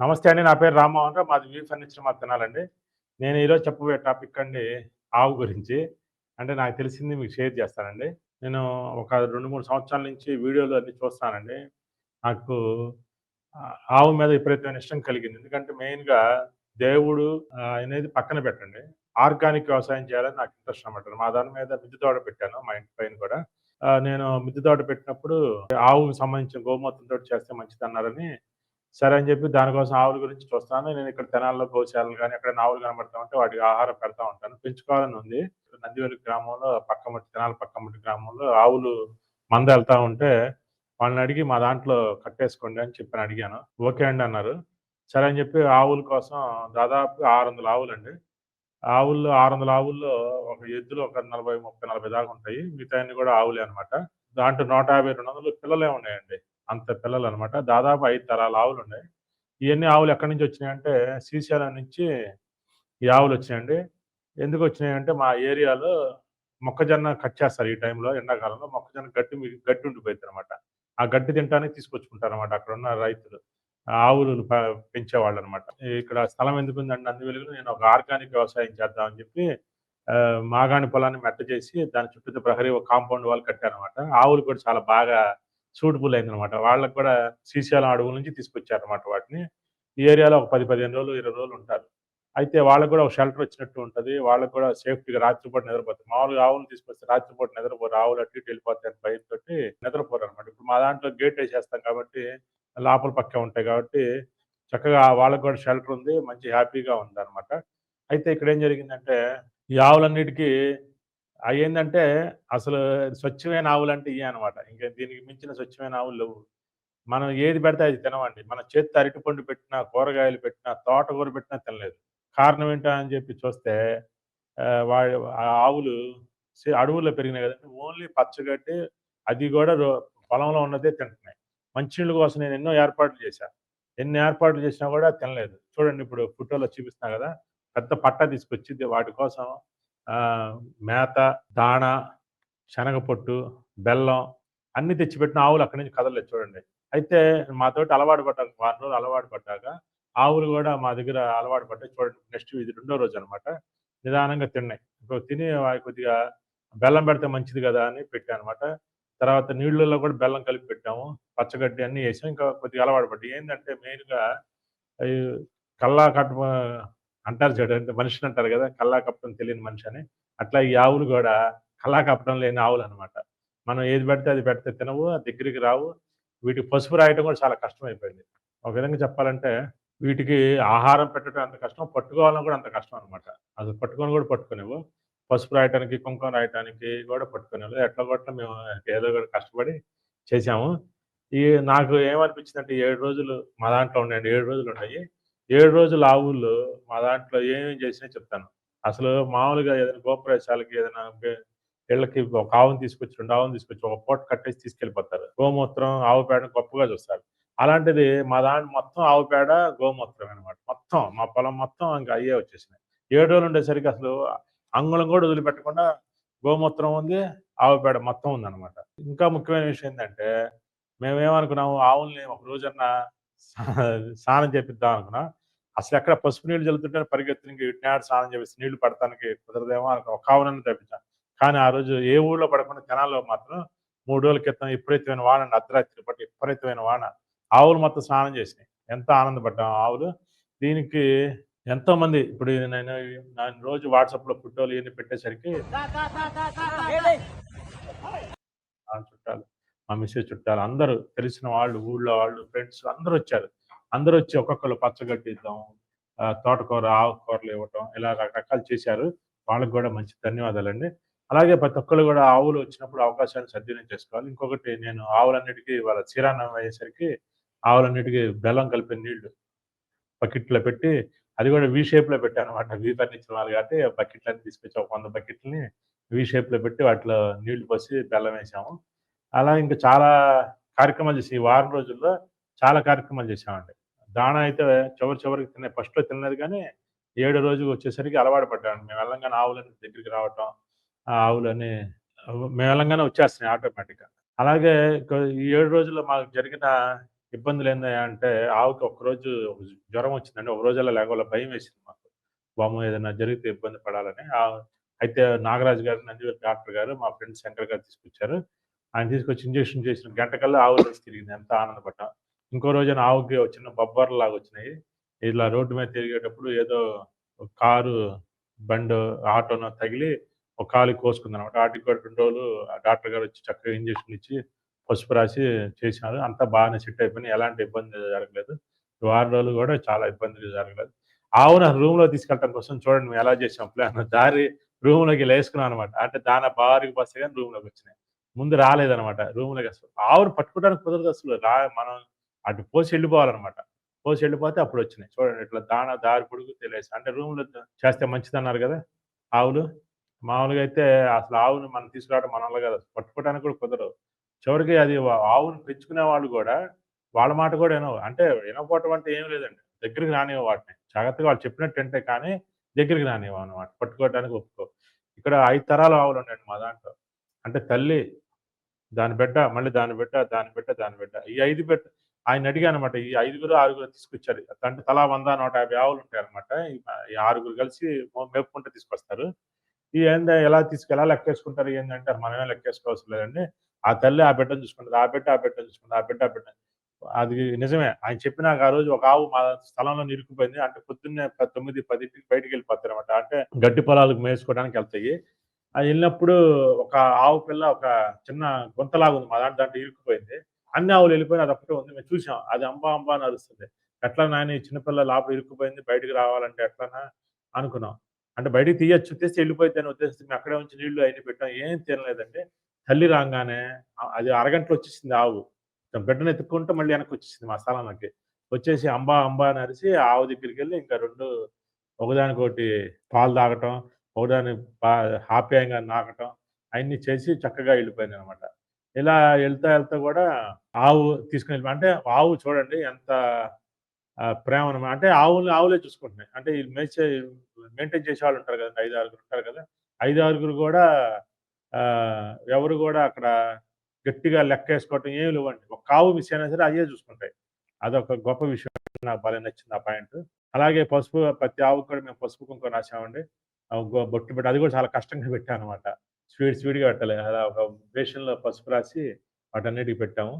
నమస్తే అండి నా పేరు రామ్మోహన్ రావు మాది వీ ఫర్నిచర్ మా తినాలండి. నేను ఈరోజు చెప్పబోయే టాపిక్ అండి ఆవు గురించి. అంటే నాకు తెలిసింది మీకు షేర్ చేస్తానండి. నేను ఒక రెండు మూడు సంవత్సరాల నుంచి వీడియోలు అన్ని చూస్తానండి. నాకు ఆవు మీద విపరీతమైన ఇష్టం కలిగింది. ఎందుకంటే మెయిన్గా దేవుడు అనేది పక్కన పెట్టండి. ఆర్గానిక్ వ్యవసాయం చేయాలని నాకు ఇంట్రెస్ట్ అనమాట మా దాని మీద మిద్దె తోట పెట్టాను మా ఇంటి పైన కూడా. నేను మిద్దె తోట పెట్టినప్పుడు ఆవుకు సంబంధించిన గోమూత్రంతో చేస్తే మంచిది అన్నారని సరే అని చెప్పి దానికోసం ఆవుల గురించి చూస్తాను. నేను ఇక్కడ తెనాల్లో గోశాలలు కానీ ఎక్కడ ఆవులు కనబడతా ఉంటే వాటికి ఆహారం పెడతా ఉంటాను. పెంచుకోవాలని ఉంది. నందివెలి గ్రామంలో పక్కమట్టి తెనాల పక్కమట్టి గ్రామంలో ఆవులు మంద వెళ్తా ఉంటే వాళ్ళని అడిగి మా దాంట్లో కట్టేసుకోండి అని చెప్పి అడిగాను. ఓకే అండి అన్నారు. సరే అని చెప్పి ఆవుల కోసం దాదాపు ఆరు వందల ఆవులు అండి ఆవుల్లో ఆరు వందల ఆవుల్లో ఒక ఎద్దులు ఒక నలభై ముప్పై నలభై దాకా ఉంటాయి. మిగతా కూడా ఆవులే అనమాట దాంట్లో నూట యాభై రెండు వందలు పిల్లలే ఉన్నాయండి. అంత పిల్లలు అనమాట దాదాపు ఐదు తరాల ఆవులు ఉన్నాయి ఇవన్నీ ఆవులు ఎక్కడి నుంచి వచ్చినాయంటే శ్రీశైలం నుంచి ఈ ఆవులు వచ్చినాయండి. ఎందుకు వచ్చినాయంటే మా ఏరియాలో మొక్కజొన్న కట్ చేస్తారు ఈ టైంలో ఎండాకాలంలో మొక్కజొన్న గట్టి గట్టి ఉండిపోయింది అనమాట ఆ గడ్డి తినడానికి తీసుకొచ్చుకుంటారు అనమాట అక్కడ ఉన్న రైతులు ఆవులు పెంచేవాళ్ళు అనమాట ఇక్కడ స్థలం ఎందుకు ఉందండి అందు వెలుగులో నేను ఒక ఆర్గానిక్ వ్యవసాయం చేద్దామని చెప్పి మాగాణి పొలాన్ని మెట్ట చేసి దాని చుట్టూ ప్రహరీ ఒక కాంపౌండ్ వాళ్ళు కట్టారు అనమాట ఆవులు కూడా చాలా బాగా సూటబుల్ అయింది అనమాట వాళ్ళకి కూడా శ్రీశైలం అడవుల నుంచి తీసుకొచ్చారనమాట వాటిని. ఈ ఏరియాలో ఒక పది పదిహేను రోజులు ఇరవై రోజులు ఉంటారు. అయితే వాళ్ళకి కూడా ఒక షెల్టర్ వచ్చినట్టు ఉంటుంది. వాళ్ళకి కూడా సేఫ్టీగా రాత్రిపూట నిద్రపోతారు. మామూలుగా ఆవులు తీసుకొస్తే రాత్రిపూట నిద్రపోరు. ఆవులు అటు ఇటు వెళ్ళిపోతాయి అని భయంతో నిద్రపోరు అనమాట ఇప్పుడు మా దాంట్లో గేట్ వేసేస్తాం కాబట్టి లోపల పక్కే ఉంటాయి కాబట్టి చక్కగా వాళ్ళకి కూడా షెల్టర్ ఉంది. మంచి హ్యాపీగా ఉంది అనమాట అయితే ఇక్కడ ఏం జరిగిందంటే ఈ ఆవులన్నిటికీ అవి ఏంటంటే అసలు స్వచ్ఛమైన ఆవులు అంటే ఇవి అనమాట. ఇంకా దీనికి మించిన స్వచ్ఛమైన ఆవులు లేవు. మనం ఏది పెడితే అది తినమండి. మన చేతి అరటిపండు పెట్టినా కూరగాయలు పెట్టినా తోటకూర పెట్టినా తినలేదు. కారణం ఏంటో అని చెప్పి చూస్తే ఆ, వా- ఆవులు అడవుల్లో పెరిగినాయి కదండి. ఓన్లీ పచ్చగడ్డి అది కూడా పొలంలో ఉన్నదే తింటున్నాయి. మంచినీళ్ళ కోసం నేను ఎన్నో ఏర్పాట్లు చేశాను ఎన్ని ఏర్పాట్లు చేసినా కూడా తినలేదు. చూడండి ఇప్పుడు ఫోటోలో చూపిస్తున్నా కదా పెద్ద పట్ట తీసుకొచ్చింది వాటి కోసం మేత దాణ శనగపొట్టు బెల్లం అన్ని తెచ్చిపెట్టిన ఆవులు అక్కడి నుంచి కదలలేదు చూడండి. అయితే మాతోటి అలవాటు పడ్డాక వారం రోజులు అలవాటు పడ్డాక ఆవులు కూడా మా దగ్గర అలవాటు పడ్డాయి చూడండి. నెక్స్ట్ ఇది రెండో రోజు అనమాట నిదానంగా తిన్నాయి. ఇప్పుడు తిని కొద్దిగా బెల్లం పెడితే మంచిది కదా అని పెట్టాను అనమాట తర్వాత నీళ్ళల్లో కూడా బెల్లం కలిపి పెట్టాము. పచ్చగడ్డి అన్ని వేసాం. ఇంకా కొద్దిగా అలవాటు పడ్డాయి. ఏంటంటే మెయిన్గా అవి కల్లా కట్ట అంటారు చూడండి మనిషిని అంటారు కదా కల్లా కప్పడం తెలియని మనిషి అని. అట్లా ఈ ఆవులు కూడా కల్లా కప్పడం లేని ఆవులు అనమాట మనం ఏది పెడితే అది పెడితే తినవు దగ్గరికి రావు. వీటికి పసుపు రాయటం కూడా చాలా కష్టమైపోయింది. ఒక విధంగా చెప్పాలంటే వీటికి ఆహారం పెట్టడం అంత కష్టం పట్టుకోవాలని కూడా అంత కష్టం అనమాట అసలు పట్టుకొని కూడా పట్టుకునేవు పసుపు రాయటానికి కుంకుమ రాయటానికి కూడా పట్టుకునేవు ఎట్లా కొట్ల మేము ఏదో కూడా కష్టపడి చేసాము ఈ నాకు ఏమనిపించింది అంటే ఏడు రోజులు మా దాంట్లో ఉన్నాయండి ఏడు రోజులు ఉన్నాయి. ఏడు రోజులు ఆవులు మా దాంట్లో ఏమేమి చేసినా చెప్తాను. అసలు మామూలుగా ఏదైనా గోప్రవేశాలకి ఏదైనా ఇళ్ళకి ఒక ఆవును తీసుకొచ్చి రెండు ఆవును తీసుకొచ్చి ఒక పూట కట్టేసి తీసుకెళ్ళిపోతారు. గోమూత్రం ఆవు పేడ గొప్పగా చూస్తారు. అలాంటిది మా దాంట్లో మొత్తం ఆవు పేడ గోమూత్రం అనమాట మొత్తం మా పొలం మొత్తం ఇంకా అయ్యే వచ్చేసినాయి. ఏడు రోజులు ఉండేసరికి అసలు అంగుళం కూడా వదిలిపెట్టకుండా గోమూత్రం ఉంది ఆవు పేడ మొత్తం ఉందన్నమాట. ఇంకా ముఖ్యమైన విషయం ఏంటంటే మేమేమనుకున్నాము ఆవుల్ని ఒక రోజన్నా స్నానం చేపిద్దాం అనుకున్నాం. అసలు ఎక్కడ పసుపు నీళ్ళు చల్లుతుంటే పరిగెత్తుని ఇట్నాడు స్నానం చేసి నీళ్ళు పడటానికి కుదరదేమో అనుకున్నాం ఒక ఆవునని తప్పించాను. కానీ ఆ రోజు ఏ ఊళ్ళో పడకుండా తెనాల్లో మాత్రం మూడు రోజుల క్రితం విపరీతమైన వాన అండి, అర్ధరాత్రి పట్టి విపరీతమైన వాన. ఆవులు మొత్తం స్నానం చేసినాయి. ఎంత ఆనందపడ్డాం ఆవులు. దీనికి ఎంతో మంది ఇప్పుడు నేను నేను రోజు వాట్సాప్లో ఫోటోలు ఇవన్నీ పెట్టేసరికి చుట్టాలు మా మిస్సెస్ చుట్టాలు అందరూ తెలిసిన వాళ్ళు ఊళ్ళో వాళ్ళు ఫ్రెండ్స్ అందరూ వచ్చారు. అందరూ వచ్చి ఒక్కొక్కరు పచ్చగడ్డి ఇద్దాం ఆ, తోటకూర ఆకుకూరలు ఇవ్వటం ఇలా రకరకాలు చేశారు. వాళ్ళకి కూడా మంచి ధన్యవాదాలండి. అలాగే ప్రతి ఒక్కరు కూడా ఆవులు వచ్చినప్పుడు అవకాశాన్ని సద్వినియోగం చేసుకోవాలి. ఇంకొకటి నేను ఆవులన్నిటికీ వాళ్ళ చీరాన్నం అయ్యేసరికి ఆవులన్నిటికీ బెల్లం కలిపిన నీళ్ళు బకెట్లో పెట్టి అది కూడా వి షేప్లో పెట్టాను అనమాట వి ఫర్నిచర్ వాళ్ళు కాబట్టి బకెట్లన్నీ తీసుకొచ్చి ఒక వంద బకెట్లని వి షేప్లో పెట్టి వాటిలో నీళ్ళు పోసి బెల్లం వేసాము. అలా ఇంకా చాలా కార్యక్రమాలు చేసి ఈ వారం రోజుల్లో చాలా కార్యక్రమాలు చేసామండి దాణా అయితే చివరి చివరికి తినే ఫస్ట్లో తినలేదు కానీ ఏడు రోజుకి వచ్చేసరికి అలవాటు పడ్డాను మేము వెళ్ళంగానే ఆవులని దగ్గరికి రావటం ఆ ఆవులని మేము వెళ్ళంగానే వచ్చేస్తున్నాయి ఆటోమేటిక్గా అలాగే ఈ ఏడు రోజుల్లో మాకు జరిగిన ఇబ్బందులు ఏందయ్యా అంటే ఆవుకి ఒకరోజు జ్వరం వచ్చిందండి. ఒక రోజుల్లో లేకపోతే భయం వేసింది మాకు. వామ్మో! ఏదైనా జరిగితే ఇబ్బంది పడాలని. అయితే నాగరాజు గారు నందివెల్ డాక్టర్ గారు మా ఫ్రెండ్ శంకర్ గారు తీసుకొచ్చారు. ఆయన తీసుకొచ్చి ఇంజక్షన్ చేసిన గంట కల్లా ఆవులు తిరిగింది. ఎంత ఆనందపడ్డాం. ఇంకో రోజున ఆవుకి వచ్చిన బొబ్బర్లు లాగా వచ్చినాయి. ఇలా రోడ్డు మీద తిరిగేటప్పుడు ఏదో కారు, బండో, ఆటోనో తగిలి ఒక కాలి కోసుకుంది అనమాట ఆటికి కూడా రెండు రోజులు డాక్టర్ గారు వచ్చి చక్కగా ఇంజక్షన్ ఇచ్చి, పసుపు రాసి చేసినారు. అంతా బాగానే సెట్ అయిపోయింది. ఎలాంటి ఇబ్బంది జరగలేదు. వారం రోజులు కూడా చాలా ఇబ్బందులు జరగలేదు. ఆవును రూమ్‌లో తీసుకెళ్ళటం కోసం చూడండి మేము ఎలా చేసాం ప్లాన్. దారి రూమ్‌లోకి ఇలా అనమాట. అంటే దాని బారికి బస్సు కానీ రూమ్లోకి వచ్చినాయి ముందు రాలేదనమాట రూమ్‌లోకి అసలు. ఆవును పట్టుకోవడానికి కుదరదు అసలు. రా మనం అటు పోసి వెళ్ళిపోవాలన్నమాట పోసి వెళ్ళిపోతే అప్పుడొచ్చినాయి. చూడండి ఇట్లా దాన దారి పొడుగు తెలియసి అంటే రూమ్‌లో చేస్తే మంచిదన్నారు కదా ఆవులు. మామూలుగా అయితే అసలు ఆవును మనం తీసుకురావడం మన కదా పట్టుకోవడానికి కూడా కుదరదు. చివరికి అది వ ఆవును పెంచుకునే వాళ్ళు కూడా వాళ్ళ మాట కూడా వినవు అంటే ఇనకపోవటం అంటే ఏం లేదండి. దగ్గరికి రానివ్వ వాటిని. జాగ్రత్తగా వాళ్ళు చెప్పినట్టు అంటే కానీ దగ్గరికి రానివ్వ అనమాట. పట్టుకోవడానికి ఒప్పుకో ఇక్కడ ఐదు తరాల ఆవులు ఆవులున్నాయండి మా దాంట్లో. అంటే తల్లి, దాని బిడ్డ, మళ్ళీ దాని బిడ్డ, దాని బిడ్డ, దాని బిడ్డ. ఈ ఐదు బిడ్డ ఆయన అడిగా అనమాట ఈ ఐదుగురు, ఆరుగురు తీసుకొచ్చారు. అంటే తలా వంద నూట యాభై ఆవులు ఉంటాయి అనమాట ఈ ఆరుగురు కలిసి మేపుకుంటూ తీసుకొస్తారు. ఈ ఏందా ఎలా తీసుకెళ్ళా లెక్కేసుకుంటారు ఏంటంటే మనమే లెక్కేసుకోవసరం లేదండి. ఆ తల్లి ఆ బిడ్డను చూసుకుంటారు ఆ బిడ్డ ఆ బిడ్డను చూసుకుంటది. ఆ బిడ్డ ఆ బిడ్డ అది నిజమే. ఆయన చెప్పినాక ఆ రోజు ఒక ఆవు మా స్థలంలో నిరుక్కుపోయింది అంటే పొద్దున్నే ప 9, 10కి బయటికెళ్ళిపోతారన్నమాట. అంటే గడ్డి పొలాలకు మేసుకోవడానికి వెళ్తాయి అది వెళ్ళినప్పుడు ఒక ఆవు పిల్ల ఒక చిన్న గుంతలాగా ఉంది. మా దాంట్లో దాంట్లో ఇరుక్కుపోయింది. అన్ని ఆవులు ఎళ్ళిపోయినాయి. అదొక్కటే ఉంది. మేము చూసాం. అది అంబా అంబా అని అరుస్తుంది. ఎట్లా నాయన ఈ చిన్న లోపల ఇరుక్కుపోయింది. బయటికి రావాలంటే ఎట్లానా అనుకున్నాం. అంటే బయటికి తీయచ్చు తీస్తే అని ఉద్దేశంతో మేము అక్కడే ఉంచి నీళ్ళు అయిన పెట్టాం. ఏం తినలేదంటే తల్లి రాగానే అది అరగంటలో వచ్చేసింది ఆవు. బిడ్డను ఎత్తుక్కుంటే మళ్ళీ వెనక్కొచ్చేసింది మా స్థలంలోకి. వచ్చేసి అంబా అంబా అని అరిసి ఆవు దగ్గరికి వెళ్ళి ఇంకా రెండు ఒకదానికొకటి పాలు తాగటం, ఒకదాని పా ఆప్యాయంగా నాకటం అవన్నీ చేసి చక్కగా వెళ్ళిపోయింది అనమాట ఇలా ఎళ్తా వెళ్తా కూడా ఆవు తీసుకొని అంటే ఆవు చూడండి ఎంత ప్రేమ అంటే ఆవులు ఆవులే చూసుకుంటున్నాయి. అంటే మేచే మెయింటైన్ చేసేవాళ్ళు ఉంటారు కదండి ఐదు ఆరుగురు ఉంటారు కదా! 5, 6గురు కూడా ఎవరు కూడా అక్కడ గట్టిగా లెక్క వేసుకోవటం ఏమి లేవండి. ఒక ఆవు మిస్ అయినా సరే అయ్యే చూసుకుంటాయి. అదొక గొప్ప విషయం. నాకు భలే నచ్చింది ఆ పాయింట్. అలాగే పసుపు ప్రతి ఆవుకు కూడా మేము పసుపు, కుంకుమ రాసామండి. బొట్టు పెట్టి అది కూడా చాలా కష్టంగా పెట్టామనమాట. స్వీడ్ స్వీడ్గా పెట్టాలి. అలా ఒక బేషన్‌లో పసుపు రాసి వాటన్నిటికి పెట్టాము.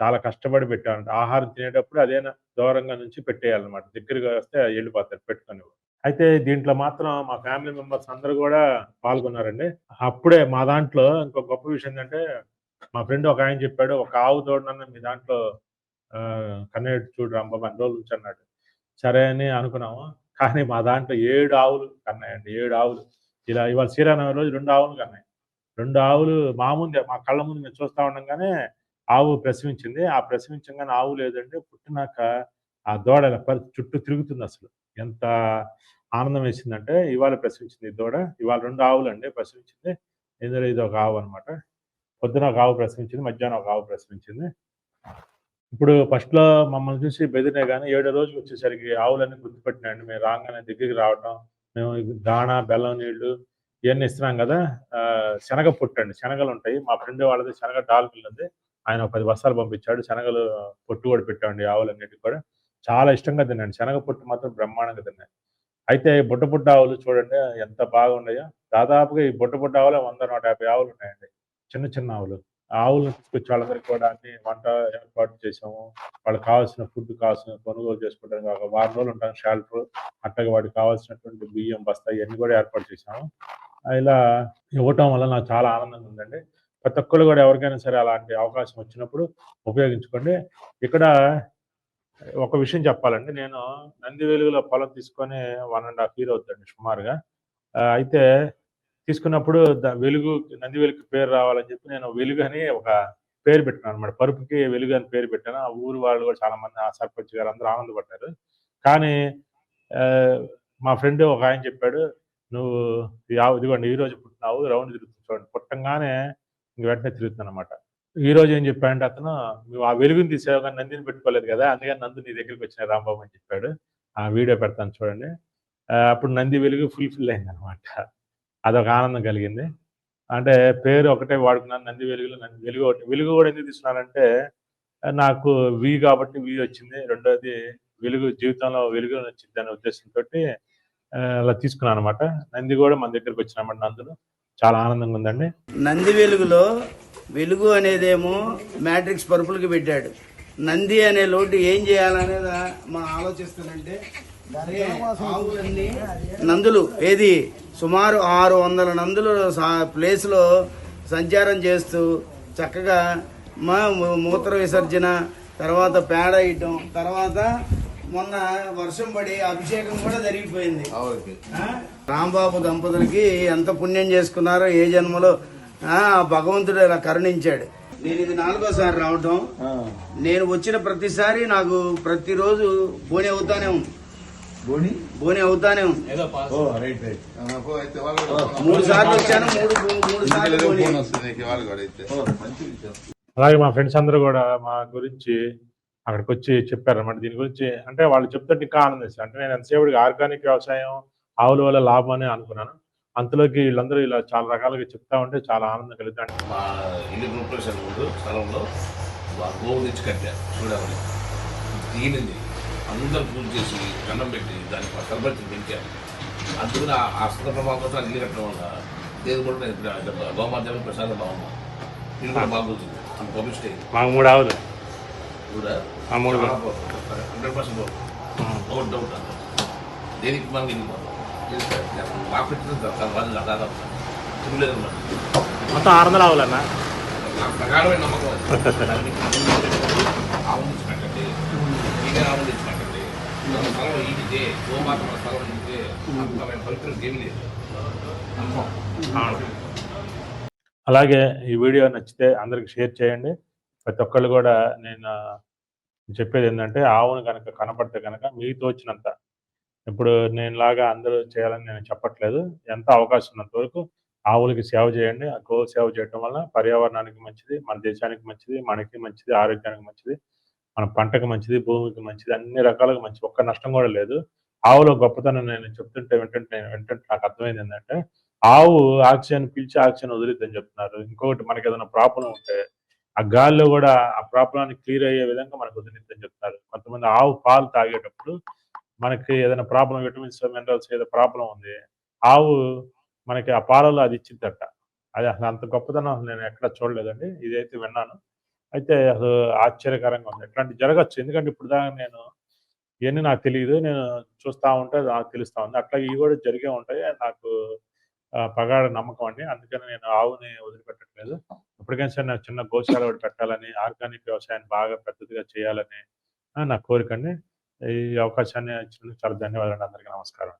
చాలా కష్టపడి పెట్టామంట. ఆహారం తినేటప్పుడు అదేనా దూరంగా నుంచి పెట్టేయాలన్నమాట. దగ్గరగా వస్తే వెళ్ళిపోతారు పెట్టుకొని అయితే దీంట్లో మాత్రం మా ఫ్యామిలీ మెంబర్స్ అందరూ కూడా పాల్గొన్నారండి. అప్పుడే మా దాంట్లో ఇంకో గొప్ప విషయం ఏంటంటే మా ఫ్రెండ్ ఒక ఆయన చెప్పాడు. "ఒక ఆవు తోడనన్న మీ దాంట్లో ఆహ్, కన్నెట్టు చూడు రాంబాబు అన్ని రోజులు ఉంచన్నాడు." సరే అని అనుకున్నాము. కానీ మా దాంట్లో ఏడు ఆవులు కన్నాయండి. ఏడు ఆవులు. ఇలా ఇవాళ శ్రీరామనవమి రోజు రెండు ఆవులు కన్నాయి. రెండు ఆవులు మా ముందే మా కళ్ళ ముందు మేము చూస్తా ఉండగానే ఆవు ప్రసవించింది. ఆ ప్రసవించగానే ఆవు లేదండి. పుట్టినాక ఆ దూడ చుట్టూ తిరుగుతుంది అసలు ఎంత ఆనందం వేసిందంటే ఇవాళ ప్రసవించింది దూడ. ఇవాళ రెండు ఆవులు అండి ప్రసవించింది. ఇందులో ఒక ఆవు అనమాట. పొద్దున ఒక ఆవు ప్రసవించింది. మధ్యాహ్నం ఒక ఆవు ప్రసవించింది. ఇప్పుడు ఫస్ట్‌లో మమ్మల్ని చూసి బెదిరే కానీ ఏడో రోజుకి వచ్చేసరికి ఆవులన్నీ గుర్తుపెట్టినాయండి మేము రాగానే దగ్గరికి రావటం. మేము దాణ బెల్లం నీళ్ళు ఇవన్నీ ఇస్తున్నాం కదా ఆహ్, శనగ పొట్టండి. శనగలుంటాయి. మా ఫ్రెండ్ వాళ్ళది శనగ డాల్ మిల్ ఉంది. ఆయన ఒక 10 బస్తాలు పంపించాడు. శనగలు పొట్టు కూడా పెట్టండి ఆవులన్నిటికి కూడా. చాలా ఇష్టంగా తిన్నాను శనగ పొట్టు మాత్రం బ్రహ్మాండంగా తిన్నాను అయితే బుట్ట బుడ్డ ఆవులు చూడండి ఎంత బాగున్నాయో. దాదాపుగా ఈ బుడ్డ వంద ఆవులే 100, 150 ఆవులున్నాయండి. చిన్న చిన్న ఆవులు. ఆవులను తీసుకొచ్చి వాళ్ళందరికీ కూడా అన్ని వంట ఏర్పాటు చేసాము. వాళ్ళకి కావాల్సిన ఫుడ్ కావాల్సిన కొనుగోలు చేసుకోవడానికి ఒక వారం రోజులు ఉంటాం షెల్టర్. అట్టగా వాడికి కావాల్సినటువంటి బియ్యం బస్తా ఇవన్నీ కూడా ఏర్పాటు చేసాము. ఇలా ఇవ్వటం వల్ల నాకు చాలా ఆనందంగా ఉందండి. ప్రతి ఒక్కరు కూడా ఎవరికైనా సరే అలాంటి అవకాశం వచ్చినప్పుడు ఉపయోగించుకోండి. ఇక్కడ ఒక విషయం చెప్పాలండి. నేను నంది వెలుగులో పొలం తీసుకొని వన్ అండ్ హాఫ్ ఇయర్ అవుతుందండి సుమారుగా. అయితే తీసుకున్నప్పుడు వెలుగు నంది వెలుగు పేరు రావాలని చెప్పి నేను వెలుగు అని ఒక పేరు పెట్టాననమాట. పరుపుకి వెలుగు అని పేరు పెట్టాను. ఆ ఊరు వాళ్ళు కూడా చాలా మంది ఆ సర్పంచ్ గారు అందరూ ఆనందపడ్డారు. కానీ మా ఫ్రెండ్ ఒక ఆయన చెప్పాడు. "నువ్వు ఆవు ఇదిగోండి ఈ పుట్టిన ఆవు రౌండ్ తిరుగుతుంది చూడండి." పుట్టంగానే ఇంక వెంటనే ఈ రోజు ఏం చెప్పాడంటే అతను, "నువ్వు ఆ వెలుగుని తీసావు కానీ నందిని పెట్టుకోలేదు కదా! అందుకని నందు నీ దగ్గరికి వచ్చిన రాంబాబు" అని చెప్పాడు. ఆ వీడియో పెడతాను చూడండి. అప్పుడు నంది వెలుగు ఫుల్‌ఫిల్ అయిందనమాట. అదొక ఆనందం కలిగింది. అంటే పేరు ఒకటే వాడుకున్నాను. నంది వెలుగులో నంది వెలుగు ఒకటి. వెలుగు కూడా ఎందుకు తీసుకున్నానంటే నాకు వి కాబట్టి వి వచ్చింది రెండోది వెలుగు జీవితంలో వెలుగు వచ్చింది అనే ఉద్దేశంతో అలా తీసుకున్నాను అనమాట నంది కూడా మన దగ్గరకు వచ్చినమాట నందులు చాలా ఆనందంగా ఉందండి నంది వెలుగులో వెలుగు అనేదేమో మ్యాట్రిక్స్ పరుపులకి పెట్టాడు నంది అనే లోటు ఏం చేయాలనేది మనం ఆలోచిస్తానంటే నందులు. ఏది? సుమారు ఆరు వందల నందులు సా- ప్లేస్లో సంచారం చేస్తూ చక్కగా మా మూత్ర విసర్జన తర్వాత పేడ ఇయటం తర్వాత మొన్న వర్షం పడి అభిషేకం కూడా జరిగిపోయింది. ఆ? రాంబాబు దంపతులకి ఎంత పుణ్యం చేసుకున్నారో ఏ జన్మలో ఆ భగవంతుడు ఇలా కరుణించాడు. నేను ఇది నాలుగోసారి రావటం. నేను వచ్చిన ప్రతిసారి నాకు ప్రతిరోజు బోని అవుతానే ఉంది. బోని? బోని అవుతానే ఉంది. Oh right right. మూడు సార్లు వచ్చాను మూడు మూడు సార్లు బోని. ఓ మంచి విషయం. అలాగే మా ఫ్రెండ్స్ అందరూ కూడా మా గురించి అక్కడికి వచ్చి చెప్పారన్నమాట. దీని గురించి అంటే వాళ్ళు చెప్తుంటే ఇంకా ఆనందిస్తాను అంటే నేను ఎంతసేపటికి ఆర్గానిక్ వ్యవసాయం ఆవుల వల్ల లాభం అని అనుకున్నాను. అంతలోకి వీళ్ళందరూ ఇలా చాలా రకాలుగా చెప్తా ఉంటే చాలా ఆనందం కలుగుతాను మా ఇల్లు ముందు స్థలంలో మా గోవు తెచ్చి కట్టారు. చూడమని అందరూ పూజ చేసి దండం పెట్టి దాన్ని కలబట్టి పెంచారు. అందుకని ఆ- ప్రభావం కోసం అది ఇల్లు కట్టడం వల్ల లేదు కూడా నేను గోమాధ్యమం ప్రసాదం బాగున్నా ఇల్లు కూడా బాగుంటుంది అంత పబ్లిసిటీ మాకు మూడు ఆవులు. కూడా హండ్రెడ్ పర్సెంట్ డౌట్ డౌట్ అంత దేనికి మనం వెళ్ళిపోతాం మాకు పెట్టిన వాళ్ళు దాదాపు తిరుగులేదు మొత్తం ఆరు వందల ఆవులన్నా ప్రకారమైన నమ్మకం అది. దాన్ని ఆవును తెచ్చి పెట్టండి. మీరే ఆవును తెచ్చి పెట్టండి స్థలం ఈడితే గోమాత మన స్థలం ఈడితే అంతమైన పవిత్రం లేదు అలాగే ఈ వీడియో నచ్చితే అందరికి షేర్ చేయండి. ప్రతి ఒక్కళ్ళు కూడా నేను చెప్పేది ఏంటంటే ఆవును కనుక కనపడితే కనుక మీకు తోచినంత ఇప్పుడు నేను లాగా అందరూ చేయాలని నేను చెప్పట్లేదు. ఎంత అవకాశం ఉన్నంత వరకు ఆవులకి సేవ చేయండి. ఆ గో సేవ చేయడం వల్ల పర్యావరణానికి మంచిది మన దేశానికి మంచిది మనకి మంచిది ఆరోగ్యానికి మంచిది. మన పంటకు మంచిది భూమికి మంచిది అన్ని రకాలుగా మంచి ఒక్క నష్టం కూడా లేదు. ఆవులో గొప్పతనం నేను చెప్తుంటే వింటుంటే నేను వింటుంటే నాకు అర్థమైంది ఏంటంటే ఆవు ఆక్సిజన్ పీల్చి ఆక్సిజన్ వదిలిద్దని చెప్తున్నారు. ఇంకొకటి మనకి ఏదైనా ప్రాబ్లం ఉంటే ఆ గాలిలో కూడా ఆ ప్రాబ్లాన్ని క్లియర్ అయ్యే విధంగా మనకు వదిలిద్దని చెప్తున్నారు. కొంతమంది ఆవు పాలు తాగేటప్పుడు మనకి ఏదైనా ప్రాబ్లం విటమిన్స్ మినరల్స్ ఏదో ప్రాబ్లం ఉంది ఆవు మనకి ఆ పాలలో అది ఇచ్చిందట. అది అసలు అంత గొప్పతనం నేను ఎక్కడ చూడలేదండి. ఇదైతే విన్నాను. అయితే అసలు ఆశ్చర్యకరంగా ఉంది. ఇట్లాంటి జరగచ్చు. ఎందుకంటే ఇప్పుడు దాకా నేను ఇవన్నీ నాకు తెలియదు నేను చూస్తా ఉంటే నాకు తెలుస్తా ఉంది. అట్లాగే ఇవి కూడా జరిగే ఉంటాయి. నాకు పగాడ నమ్మకం అండి. అందుకని నేను ఆవుని వదిలిపెట్టట్లేదు. ఎప్పటికైనా సరే నాకు చిన్న గోశాల ఒకటి పెట్టాలని ఆర్గానిక్ వ్యవసాయాన్ని బాగా పెద్దదిగా చేయాలని నా కోరిక అండి. ఈ అవకాశాన్ని ఇచ్చినందుకు చాలా ధన్యవాదాలు అందరికీ నమస్కారం.